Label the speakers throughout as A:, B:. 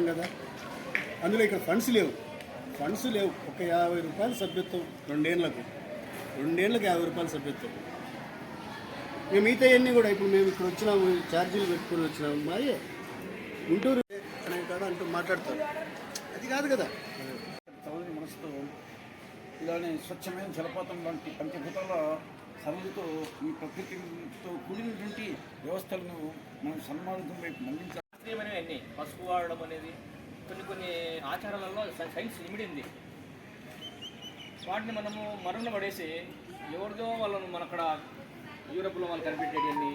A: పెడతాం కదా. అందులో ఇక్కడ ఫండ్స్ లేవు. ఫండ్స్ లేవు. ఒక యాభై రూపాయలు సభ్యత్వం రెండేళ్ళకు. రెండేళ్ళకు యాభై రూపాయలు సభ్యత్వం. మేము మిగతా అన్నీ కూడా ఇప్పుడు మేము ఇక్కడ వచ్చినాము ఛార్జీలు పెట్టుకుని వచ్చినాము. మరి గుంటూరు అనే కాడ అంటూ మాట్లాడతారు. అది కాదు కదా.
B: చల్లని మనసుతో ఇలానే స్వచ్ఛమైన జలపాతం వంటి పంచభూతాల సరళితో ఈ ప్రకృతితో కూడినటువంటి వ్యవస్థలను మనం సన్మార్గం వైపు మళ్ళించాలి
C: శాస్త్రీయమైనవి అన్ని. పసుపు వాడడం అనేది కొన్ని కొన్ని ఆచారాలలో సైన్స్ ఇమిడింది వాటిని మనము మరణ పడేసి ఎవరిదో వాళ్ళను మన అక్కడ యూరోప్లో వాళ్ళు కనిపెట్టేటి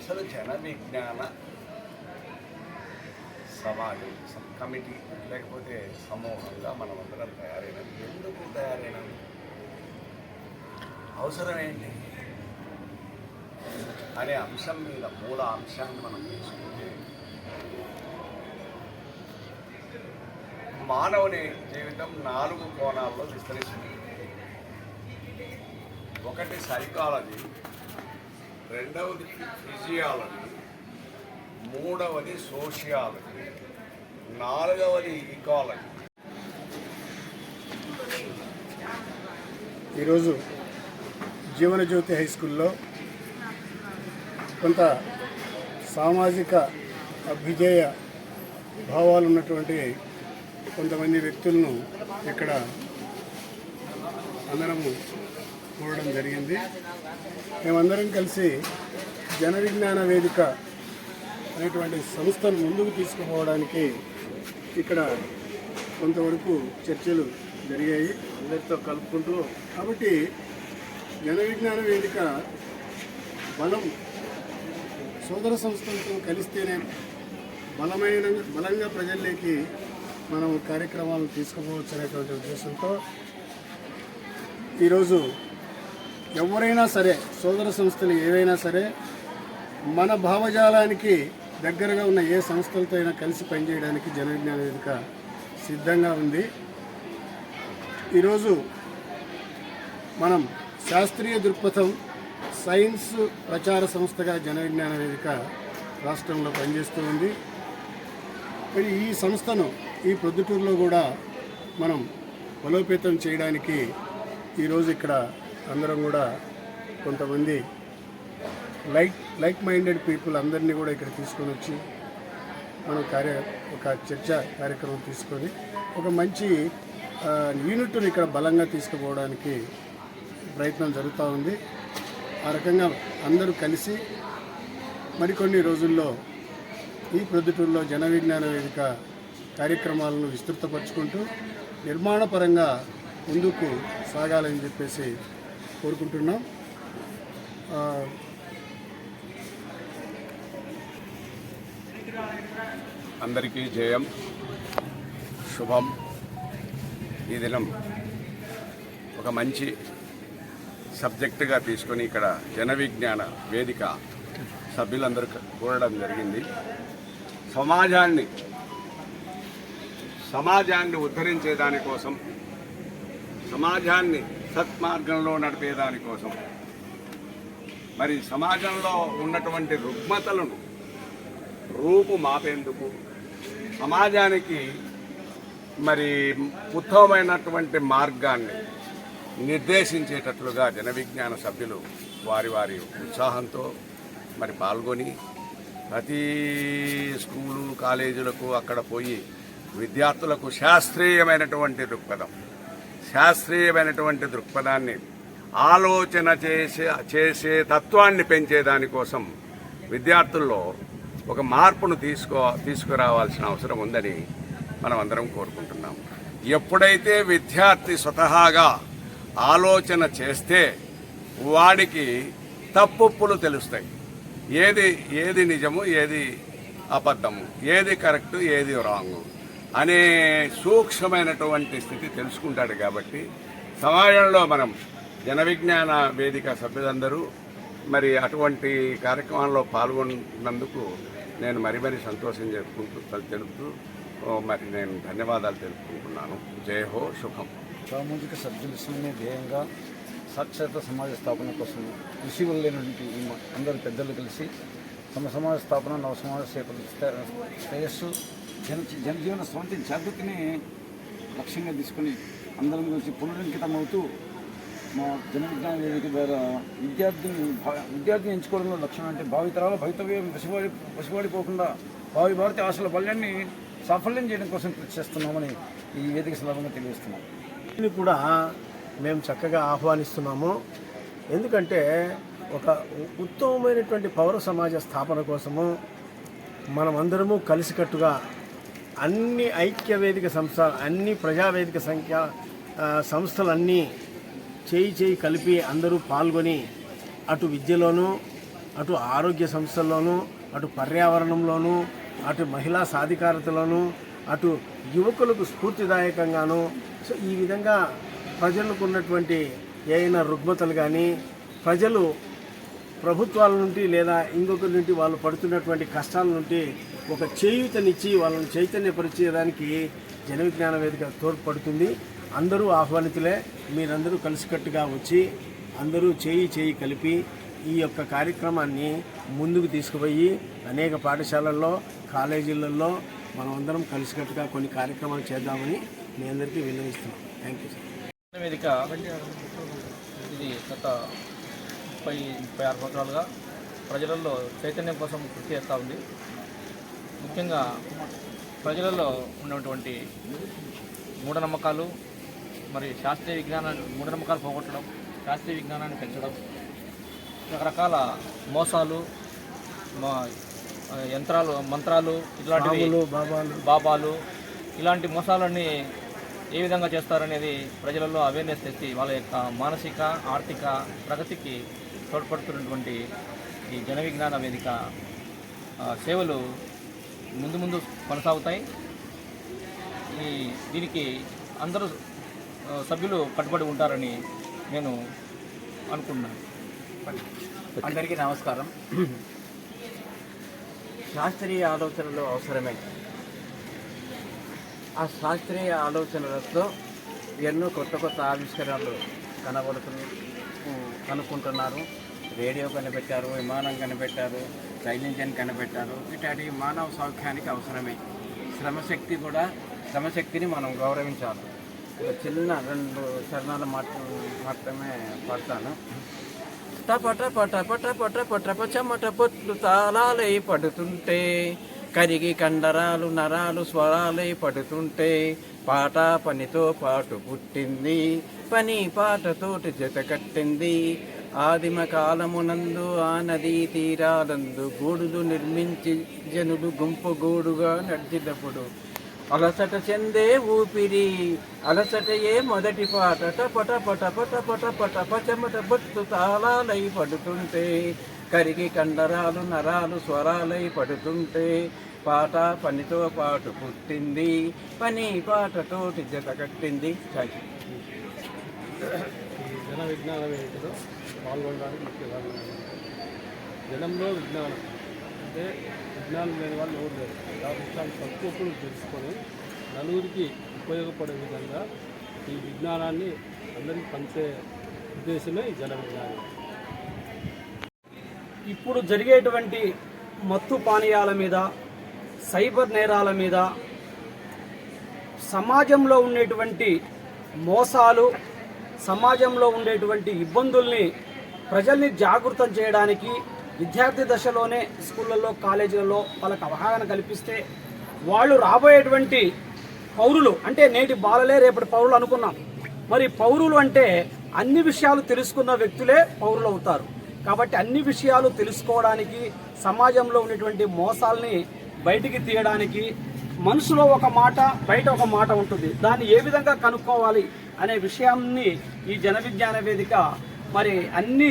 D: అసలు జన విజ్ఞాన సమాజం కమిటీ లేకపోతే సమూహంగా మనం అందరం తయారైనాం. ఎందుకు తయారైనాం? అవసరం ఏంటి? అనే అంశం మీద మూల అంశాన్ని మనం తీసుకుంటే మానవుని జీవితం నాలుగు కోణాల్లో విస్తరిస్తుంది. ఒకటి సైకాలజీ రెండవది ఫిజియాలజీ మూడవది సోషియాలజీ నాలుగవది ఈకాలజీ.
A: ఈరోజు జీవనజ్యోతి హై స్కూల్లో కొంత సామాజిక అభ్యుదయ భావాలు ఉన్నటువంటి కొంతమంది వ్యక్తులను ఇక్కడ అందరము చూడడం జరిగింది. మేమందరం కలిసి జన విజ్ఞాన వేదిక అనేటువంటి సంస్థను ముందుకు తీసుకుపోవడానికి ఇక్కడ కొంతవరకు చర్చలు జరిగాయి. అందరితో కలుపుకుంటూ కాబట్టి జన విజ్ఞాన వేదిక బలం సోదర సంస్థలతో కలిస్తేనే బలమైన బలంగా ప్రజల్లోకి మనం కార్యక్రమాలను తీసుకుపోవచ్చు అనేటువంటి ఉద్దేశంతో ఈరోజు ఎవరైనా సరే సోదర సంస్థలు ఏవైనా సరే మన భావజాలానికి దగ్గరగా ఉన్న ఏ సంస్థలతో అయినా కలిసి పనిచేయడానికి జనవిజ్ఞాన వేదిక సిద్ధంగా ఉంది. ఈరోజు మనం శాస్త్రీయ దృక్పథం సైన్స్ ప్రచార సంస్థగా జన విజ్ఞాన వేదిక రాష్ట్రంలో పనిచేస్తూ ఉంది. మరి ఈ సంస్థను ఈ ప్రొద్దుటూరులో కూడా మనం బలోపేతం చేయడానికి ఈరోజు ఇక్కడ అందరం కూడా కొంతమంది లైక్ లైక్ మైండెడ్ పీపుల్ అందరినీ కూడా ఇక్కడ తీసుకొని వచ్చి మనం కార్య ఒక చర్చ కార్యక్రమం తీసుకొని ఒక మంచి యూనిట్ను ఇక్కడ బలంగా తీసుకుపోవడానికి ప్రయత్నం జరుగుతూ ఉంది. ఆ రకంగా అందరూ కలిసి మరికొన్ని రోజుల్లో ఈ ప్రొద్దుటూరులో జన విజ్ఞాన వేదిక కార్యక్రమాలను విస్తృతపరుచుకుంటూ నిర్మాణపరంగా ముందుకు సాగాలని చెప్పేసి కోరుకుంటున్నాం.
D: అందరికీ జయం. శుభం. ఈ దినం ఒక మంచి సబ్జెక్టుగా తీసుకొని ఇక్కడ జన విజ్ఞాన వేదిక సభ్యులందరూ కూడడం జరిగింది. సమాజాన్ని సమాజాన్ని ఉద్ధరించే దానికోసం సమాజాన్ని సత్మార్గంలో నడిపేదానికోసం మరి సమాజంలో ఉన్నటువంటి రుగ్మతలను రూపు మాపేందుకు సమాజానికి మరి ఉత్తమమైనటువంటి మార్గాన్ని నిర్దేశించేటట్లుగా జనవిజ్ఞాన సభ్యులు వారి వారి ఉత్సాహంతో మరి పాల్గొని ప్రతి స్కూలు కాలేజీలకు అక్కడ పోయి విద్యార్థులకు శాస్త్రీయమైనటువంటి దృక్పథం శాస్త్రీయమైనటువంటి దృక్పథాన్ని ఆలోచన చేసే చేసే తత్వాన్ని పెంచేదానికోసం విద్యార్థుల్లో ఒక మార్పును తీసుకో తీసుకురావాల్సిన అవసరం ఉందని మనం అందరం కోరుకుంటున్నాం. ఎప్పుడైతే విద్యార్థి స్వతహాగా ఆలోచన చేస్తే వాడికి తప్పులు తెలుస్తాయి. ఏది ఏది నిజము ఏది అబద్ధము ఏది కరెక్ట్ ఏది రాంగ్ అనే సూక్ష్మమైనటువంటి స్థితి తెలుసుకుంటాడు కాబట్టి సమాజంలో మనం జన విజ్ఞాన వేదిక సభ్యులందరూ మరి అటువంటి కార్యక్రమాల్లో పాల్గొన్నందుకు నేను మరి మరి సంతోషం చెప్పుకుంటూ తెలుపుతూ ఓ, మరి నేను ధన్యవాదాలు తెలుపుకుంటున్నాను. జయ హో శుభం.
B: సామాజిక సద్విషయమే ధ్యేయంగా సాక్షరత సమాజ స్థాపన కోసం కృషి వల్లేనటువంటి అందరు పెద్దలు కలిసి తమ సమాజ స్థాపన నవ సమాజ సేపటి శ్రేయస్సు జన జనజీవన స్వంతి జాగృతిని లక్ష్యంగా తీసుకొని అందరం కలిసి పునరంకితమవుతూ మా జన విజ్ఞాన వేదిక ద్వారా విద్యార్థిని భా- విద్యార్థిని ఎంచుకోవడంలో లక్ష్యం అంటే భావితరాల భవితవ్యం పసివాడి పసివాడిపోకుండా భావి భారతి ఆశల బల్యాన్ని సాఫల్యం చేయడం కోసం కృషి చేస్తున్నామని ఈ వేదిక సందర్భంగా తెలియజేస్తున్నాం.
E: దీన్ని కూడా మేము చక్కగా ఆహ్వానిస్తున్నాము. ఎందుకంటే ఒక ఉత్తమమైనటువంటి పౌర సమాజ స్థాపన కోసము మనమందరము కలిసికట్టుగా అన్ని ఐక్య వేదిక సంస్థ అన్ని ప్రజావేదిక సంఖ్య సంస్థలన్నీ చేయి చేయి కలిపి అందరూ పాల్గొని అటు విద్యలోనూ అటు ఆరోగ్య సంస్థల్లోనూ అటు పర్యావరణంలోనూ అటు మహిళా సాధికారతలోనూ అటు యువకులకు స్ఫూర్తిదాయకంగాను సో ఈ విధంగా ప్రజలకు ఉన్నటువంటి ఏవైనా రుగ్మతలు కానీ ప్రజలు ప్రభుత్వాల నుండి లేదా ఇంకొకరి నుండి వాళ్ళు పడుతున్నటువంటి కష్టాల నుండి ఒక చేయూతనిచ్చి వాళ్ళని చైతన్యపరిచేదానికి జన విజ్ఞాన వేదిక తోడ్పడుతుంది. అందరూ ఆహ్వానితులే. మీరందరూ కలిసికట్టుగా వచ్చి అందరూ చేయి చేయి కలిపి ఈ యొక్క కార్యక్రమాన్ని ముందుకు తీసుకుపోయి అనేక పాఠశాలల్లో కాలేజీలలో మనం అందరం కలిసికట్టుగా కొన్ని కార్యక్రమాలు చేద్దామని మీ అందరికీ విన్నవిస్తున్నాం. థ్యాంక్ యూ సార్
C: వేదిక ఇది గత ముప్పై ముప్పై ఆరు సంవత్సరాలుగా ప్రజలలో చైతన్యం కోసం కృషి చేస్తూ ఉంది. ముఖ్యంగా ప్రజలలో ఉన్నటువంటి మూఢనమ్మకాలు మరి శాస్త్రీయ విజ్ఞానాన్ని మూఢనమ్మకాలు పోగొట్టడం శాస్త్రీయ విజ్ఞానాన్ని పెంచడం రకరకాల మోసాలు మా యంత్రాలు మంత్రాలు ఇట్లాంటివి
E: బాబాలు. బాబాలు
C: ఇలాంటి మోసాలన్నీ ఏ విధంగా చేస్తారనేది ప్రజలలో అవేర్నెస్ తెచ్చి వాళ్ళ యొక్క మానసిక ఆర్థిక ప్రగతికి తోడ్పడుతున్నటువంటి ఈ జన విజ్ఞాన వేదిక సేవలు ముందు ముందు కొనసాగుతాయి. ఈ దీనికి అందరూ సభ్యులు కట్టుబడి ఉంటారని నేను అనుకుంటున్నాను.
F: అందరికీ నమస్కారం. శాస్త్రీయ ఆలోచనలు అవసరమే. ఆ శాస్త్రీయ ఆలోచనలతో ఎన్నో కొత్త కొత్త ఆవిష్కరణలు కనబడుతుంది కనుక్కుంటున్నారు. రేడియో కనిపెట్టారు విమానం కనిపెట్టారు రైల్ ఇంజన్ కనిపెట్టారు. ఇట్లాంటి మానవ సౌఖ్యానికి అవసరమే. శ్రమశక్తి కూడా శ్రమశక్తిని మనం గౌరవించాలి. ఒక చిన్న రెండు చరణాలు మాత్రమే పడతాను. టపట పట పట పట పట పచమట పొట్లు తాళాలై పడుతుంటే కరిగి కండరాలు నరాలు స్వరాలై పడుతుంటే పాట పనితో పాటు పుట్టింది. పని పాటతోటి జత కట్టింది. ఆదిమ కాలమునందు ఆ నదీ తీరాలందు గూడులు నిర్మించి జనులు గుంపు గూడుగా నడిచినప్పుడు అలసట చెందే ఊపిరి అలసటయే మొదటి పాట. టపట పట పట పట పట పచమట బొత్తు తాళాలై పడుతుంటే కరిగి కండరాలు నరాలు స్వరాలై పడుతుంటే పాట పనితో పాటు పుట్టింది. పని పాటతోటి జత కట్టింది. థ్యాంక్
G: జన విజ్ఞాన వేదికలో పాల్గొనడానికి ముఖ్య కారణం జనంలో విజ్ఞానం. అంటే విజ్ఞానం లేని వాళ్ళు ఎవరు లేరు. విషయాలు తెలుసుకొని నలుగురికి ఉపయోగపడే విధంగా ఈ విజ్ఞానాన్ని అందరికీ పంచే ఉద్దేశమే ఈ జన విజ్ఞానం
H: ఇప్పుడు జరిగేటువంటి మత్తు పానీయాల మీద సైబర్ నేరాల మీద సమాజంలో ఉండేటువంటి మోసాలు సమాజంలో ఉండేటువంటి ఇబ్బందుల్ని ప్రజల్ని జాగృతం చేయడానికి విద్యార్థి దశలోనే స్కూళ్ళల్లో కాలేజీలలో వాళ్ళకు అవగాహన కల్పిస్తే వాళ్ళు రాబోయేటువంటి పౌరులు అంటే నేటి బాలలే రేపటి పౌరులు అనుకున్నాం. మరి పౌరులు అంటే అన్ని విషయాలు తెలుసుకున్న వ్యక్తులే పౌరులు అవుతారు. కాబట్టి అన్ని విషయాలు తెలుసుకోవడానికి సమాజంలో ఉన్నటువంటి మోసాల్ని బయటికి తీయడానికి మనసులో ఒక మాట బయట ఒక మాట ఉంటుంది. దాన్ని ఏ విధంగా కనుక్కోవాలి అనే విషయాన్ని ఈ జన విజ్ఞాన వేదిక మరి అన్ని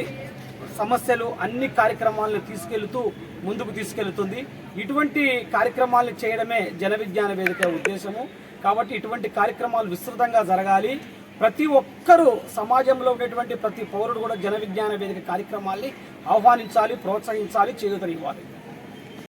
H: సమస్యలు అన్ని కార్యక్రమాలను తీసుకెళ్తూ ముందుకు తీసుకెళ్తుంది. ఇటువంటి కార్యక్రమాలను చేయడమే జన విజ్ఞాన వేదిక ఉద్దేశము. కాబట్టి ఇటువంటి కార్యక్రమాలు విస్తృతంగా జరగాలి. ప్రతి ఒక్కరూ సమాజంలో ఉన్నటువంటి ప్రతి పౌరుడు కూడా జన విజ్ఞాన వేదిక కార్యక్రమాల్ని ఆహ్వానించాలి ప్రోత్సహించాలి చేయూతనివ్వాలి.